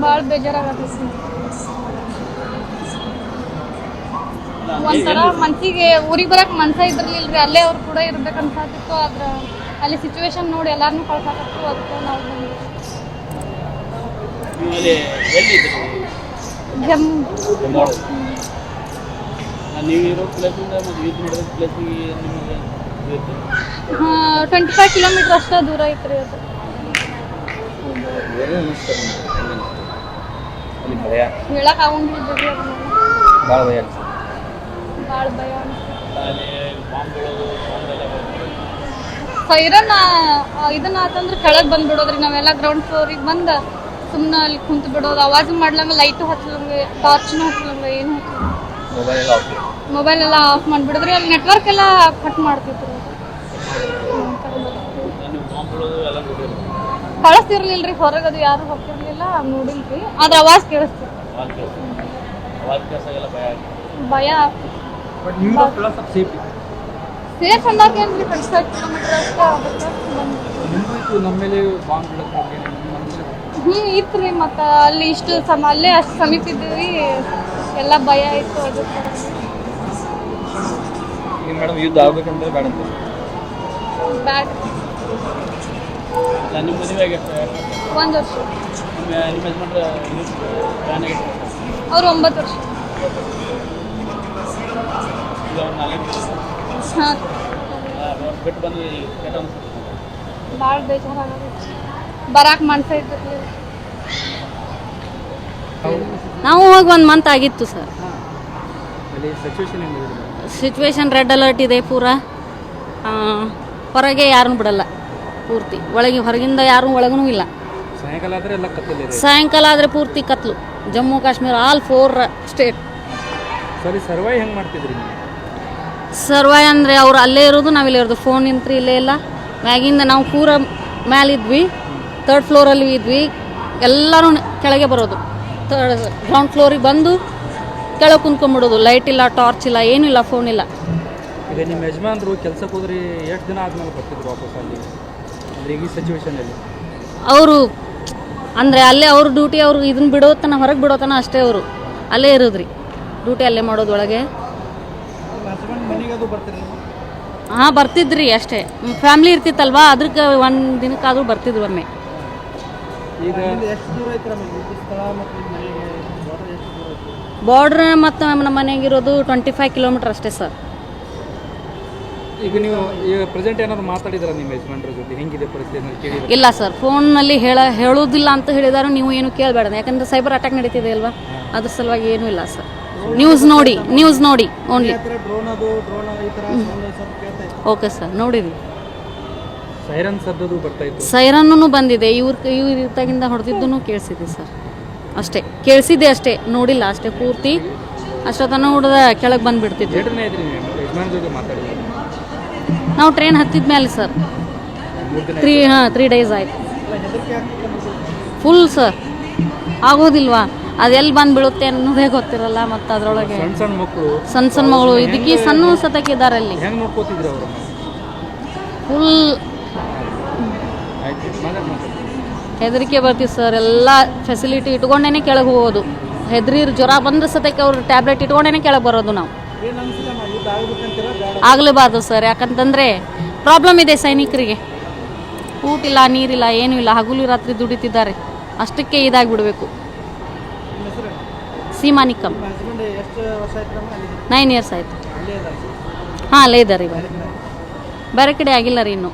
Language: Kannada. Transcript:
ಭಾಳ ಬೇಜಾರಾಗತ್ತೆ ಸರ್ ಒಂಥರ ಮನ್ಸಿಗೆ ಊರಿಗೆ ಬರಕ್ ಮನ್ಸ ಇದ್ರಲಿಲ್ರಿ ಅಲ್ಲೇ ಅವ್ರು ಕೂಡ ಇರ್ಬೇಕಂತ ಸಾತಿತ್ತು ಆದ್ರ ಅಲ್ಲಿ ಸಿಚುವೇಶನ್ ನೋಡಿ ಎಲ್ಲಾರನ್ನೂ ಕಳ್ಸಾಕತ್ತು ಅದಕ್ಕೆ ನಾವು ಟ್ವೆಂಟಿ ಫೈವ್ ಕಿಲೋಮೀಟರ್ ಅಷ್ಟೇ ದೂರ ಐತ್ರಿ ಅದು. ಹೇಳಕ್ ಆಗಂಗಿಲ್ಲ ಬಿಡ್ರಿ ಭಾಳ ಭಯ ಭಾಳ ಬರ್ತದೆ. ಸೈರನ್ ಇದನ್ನ ಆತಂದ್ರೆ ಕೆಳಗೆ ಬಂದ್ಬಿಡೋದ್ರಿ. ನಾವೆಲ್ಲ ಗ್ರೌಂಡ್ ಫ್ಲೋರಿಗೆ ಬಂದು ಸುಮ್ಮನೆ ಅಲ್ಲಿ ಕುಂತು ಬಿಡೋದು. ಅವಾಜ್ ಮಾಡ್ಲಂಗ ಲೈಟು ಹಚ್ಚಲಂಗ ಟಾರ್ಚ್ನು ಹಚ್ಚಲಂಗ ಏನು ಮೊಬೈಲ್ ಎಲ್ಲ ಆಫ್ ಮೊಬೈಲ್ ಎಲ್ಲ ಆಫ್ ಮಾಡಿಬಿಡಿದ್ರಿ. ಅಲ್ಲಿ ನೆಟ್ವರ್ಕ್ ಎಲ್ಲ ಕಟ್ ಮಾಡ್ತಿದ್ರು ನೀವು ಬಾಂಬ್ ಬೀಳೋದು ಎಲ್ಲ ನೋಡಿರಿ ಕಳಿಸ್ತಿರ್ಲಿಲ್ರಿ ಹೊರಗೆ ಅದು ಯಾರು ಹೋಗ್ತಿರ್ಲಿಲ್ಲ ನೋಡಿಲ್ರಿ. ಆದ್ರೆ ಅವಾಜ್ ಕೇಳಿಸಾಗೆಲ್ಲ ಭಯ ಸೇಫ್ ಅನ್ನೋಕೇನ್ರಿ ಫೈವ್ ಕಿಲೋಮೀಟರ್ ಅಷ್ಟೇ ಆಗುತ್ತೆ. ಇತ್ತು ಮತ್ತು ಅಲ್ಲಿ ಇಷ್ಟು ಸಮ ಅಲ್ಲೇ ಅಷ್ಟು ಸಮೀಪ ಇದ್ದೀವಿ. ಎಲ್ಲ ಭಯ ಇತ್ತು ಅದು. ಮೇಡಮ್ ಯುದ್ಧ ಆಗ್ಬೇಕಂದ್ರೆ ಬೇಡ ಅಂತ. ಬ್ಯಾಡ್ ನಿಮ್ಮ ಮದುವೆ ಒಂದು ವರ್ಷ. ನಿಮ್ಮ ಯಜಮಾನ್ರ ಪ್ಲಾನ್ ಅವ್ರು ಒಂಬತ್ತು ವರ್ಷ. ಈಗ ಅವ್ರು ನಾಲ್ಕು ವರ್ಷ. ಹಾಂ. ಆ, ಅವ್ರು ಬಿಟ್ಟು ಬಂದು ಕೆಟ್ಟ ಭಾಳ ಬೇಜಾರಾಗತ್ತೆ ಬರಾಕ್ ಮನ್ಸ ಇದ್ದಿರ್ಲಿಲ್ಲ ನಾವು ಹೋಗಿ ಒಂದು ಮಂತ್ ಆಗಿತ್ತು ಸರ್ ಸಿಚುವೇಶನ್ ರೆಡ್ ಅಲರ್ಟ್ ಇದೆ ಪೂರಾ. ಹೊರಗೆ ಯಾರನ್ನು ಬಿಡಲ್ಲ. ಪೂರ್ತಿ. ಒಳಗೆ ಹೊರಗಿಂದ ಯಾರೂ ಒಳಗೂ ಇಲ್ಲ. ಸಾಯಂಕಾಲ ಆದರೆ ಎಲ್ಲ ಕತ್ತಲಿದೆ ಸಾಯಂಕಾಲ ಆದರೆ ಪೂರ್ತಿ ಕತ್ಲು. Jammu Kashmir all four state ಸರಿ ಸರ್ವೈ ಹೆಂಗೆ ಮಾಡ್ತಿದ್ರಿ ನೀವು? ಸರ್ವಾಯ್ ಅಂದರೆ ಅವ್ರು ಅಲ್ಲೇ ಇರೋದು ನಾವಿಲ್ಲೇ ಇರೋದು. ಫೋನ್ ನಿಂತ್ರಿ ಇಲ್ಲೇ ಇಲ್ಲ. ಮ್ಯಾಗಿಂದ ನಾವು ಪೂರ ಮ್ಯಾಲಿದ್ವಿ ತರ್ಡ್ ಫ್ಲೋರಲ್ಲಿ ಇದ್ವಿ. ಎಲ್ಲರೂ ಕೆಳಗೆ ಬರೋದು. ತರ್ಡ್ ಗ್ರೌಂಡ್ ಫ್ಲೋರಿಗೆ ಬಂದು ಕೆಳಗೆ ಕುಂತ್ಕೊಂಡ್ಬಿಡೋದು. ಲೈಟ್ ಇಲ್ಲ ಟಾರ್ಚ್ ಇಲ್ಲ ಏನಿಲ್ಲ ಇಲ್ಲ ಫೋನ್ ಇಲ್ಲ. ಈಗ ನಿಮ್ಮ ಯಜಮಾನ್ರು ಕೆಲ್ಸಕ್ಕೆ ಹೋದ್ರಿ ಎಷ್ಟು ದಿನ ಆದ್ಮೇಲೆ ಬರ್ತಿದ್ರು ವಾಪಸ್ ಅಲ್ಲಿ? ಈಗ ಈ ಸಿಚುವೇಶನಲ್ಲಿ ಅವರು ಅಂದರೆ ಅಲ್ಲೇ ಅವ್ರ ಡ್ಯೂಟಿ ಅವರು ಇದನ್ನ ಬಿಡೋತನ ಹೊರಗೆ ಬಿಡೋತನ ಅಷ್ಟೇ ಅವರು. ಅಲ್ಲೇ ಇರೋದ್ರಿ. ಡ್ಯೂಟಿ ಅಲ್ಲೇ ಮಾಡೋದೊಳಗೆ ಹಾಂ ಬರ್ತಿದ್ರಿ ಅಷ್ಟೇ. ಫ್ಯಾಮಿಲಿ ಇರ್ತಿತ್ತಲ್ವಾ? ಅದಕ್ಕೆ ಒಂದು ದಿನಕ್ಕಾದ್ರೂ ಬರ್ತಿದ್ರು ಒಮ್ಮೆ. ಬಾರ್ಡ್ರ್ ಮತ್ತು ನಮ್ಮ ಮನೆಗಿರೋದು ಟ್ವೆಂಟಿ ಫೈವ್ ಕಿಲೋಮೀಟರ್ ಅಷ್ಟೇ ಸರ್ ಈಗ ನೀವು ಈಗ ಪ್ರೆಸೆಂಟ್ ಏನಾದ್ರು ಮಾತಾಡಿದ್ರ ನಿಮ್ಮ ಯಜಮಾನ್ರ ಜೊತೆ? ಹೆಂಗಿದೆ ಪರಿಸ್ಥಿತಿ ಕೇಳಿದ್ರೆ. ಇಲ್ಲ ಸರ್ ಫೋನ್ನಲ್ಲಿ ಹೇಳ ಹೇಳೋದಿಲ್ಲ ಅಂತ ಹೇಳಿದಾರು ನೀವು ಏನು ಕೇಳಬೇಡ ಯಾಕಂದ್ರೆ ಸೈಬರ್ ಅಟ್ಯಾಕ್ ನಡೀತಿದೆ ಅಲ್ವಾ? ಅದ್ರ ಸಲುವಾಗಿ ಏನೂ ಇಲ್ಲ ಸರ್. ನ್ಯೂಸ್ ನೋಡಿ ನ್ಯೂಸ್ ನೋಡಿ ಓನ್ಲಿ ಓಕೆ ಸರ್ ನೋಡಿದ್ವಿ. ಸೈರನ್ ಸದ್ದದು ಬರ್ತಾ ಇತ್ತು. ಸೈರನ್ನು ಬಂದಿದೆ. ಇವ್ರ ಇವ್ರ ಹೊಡೆದಿದ್ದು ಹೊಡೆದಿದ್ದೂ ಕೇಳಿಸಿದೆ ಸರ್ ಅಷ್ಟೇ. ಕೇಳಿಸಿದೆ ಅಷ್ಟೇ. ನೋಡಿಲ್ಲ ಅಷ್ಟೇ ಪೂರ್ತಿ. ಅಷ್ಟೊತ್ತನ ಹೊಡೆದ ಕೆಳಗೆ ಬಂದ್ಬಿಡ್ತಿದ್ದೆ ನೀವು ಟ್ರೈನ್ ಹತ್ತಿದ ಮೇಲೆ ಸರ್ ತ್ರೀ ಹಾಂ ತ್ರೀ ಡೇಸ್ ಆಯ್ತು. ಫುಲ್ ಸರ್ ಆಗೋದಿಲ್ವಾ? ಅದೆಲ್ಲಿ ಬಂದು ಬೀಳುತ್ತೆ ಅನ್ನೋದೇ ಗೊತ್ತಿರಲ್ಲ ಮತ್ತು ಅದರೊಳಗೆ. ಸಣ್ಣ ಸಣ್ಣ ಮಗಳು. ಇದಕ್ಕೆ ಸಣ್ಣ ಸತಕ್ಕಿದ್ದಾರೆ ಅಲ್ಲಿ. ಫುಲ್ ಹೆದರಿಕೆ ಬರ್ತೀವಿ ಸರ್ ಎಲ್ಲ ಫೆಸಿಲಿಟಿ ಇಟ್ಕೊಂಡೇನೆ ಕೆಳಗೆ ಹೋಗೋದು. ಹೆದ್ರಿ ಜ್ವರ ಬಂದ ಸತಕ್ಕೆ ಅವ್ರು ಟ್ಯಾಬ್ಲೆಟ್ ಇಟ್ಕೊಂಡೇನೆ ಕೆಳಗೆ ಬರೋದು ನಾವು. ಆಗಲೇಬಾರ್ದು ಸರ್, ಯಾಕಂತಂದರೆ ಪ್ರಾಬ್ಲಮ್ ಇದೆ ಸೈನಿಕರಿಗೆ. ಊಟ ಇಲ್ಲ ನೀರಿಲ್ಲ ಏನೂ ಇಲ್ಲ, ಹಗಲು ರಾತ್ರಿ ದುಡಿತಿದ್ದಾರೆ. ಅಷ್ಟಕ್ಕೆ ಇದಾಗಿಬಿಡಬೇಕು. ಸೀಮಾ ಅಲ್ಲಿ ನೈನ್ ಇಯರ್ಸ್ ಆಯಿತು. ಹಾಂ ಅಲ್ಲೇ ಇದ್ದಾರೆ ಇವಾಗ. ಬೇರೆ ಕಡೆ ಆಗಿಲ್ಲ ರೀ ಇನ್ನು.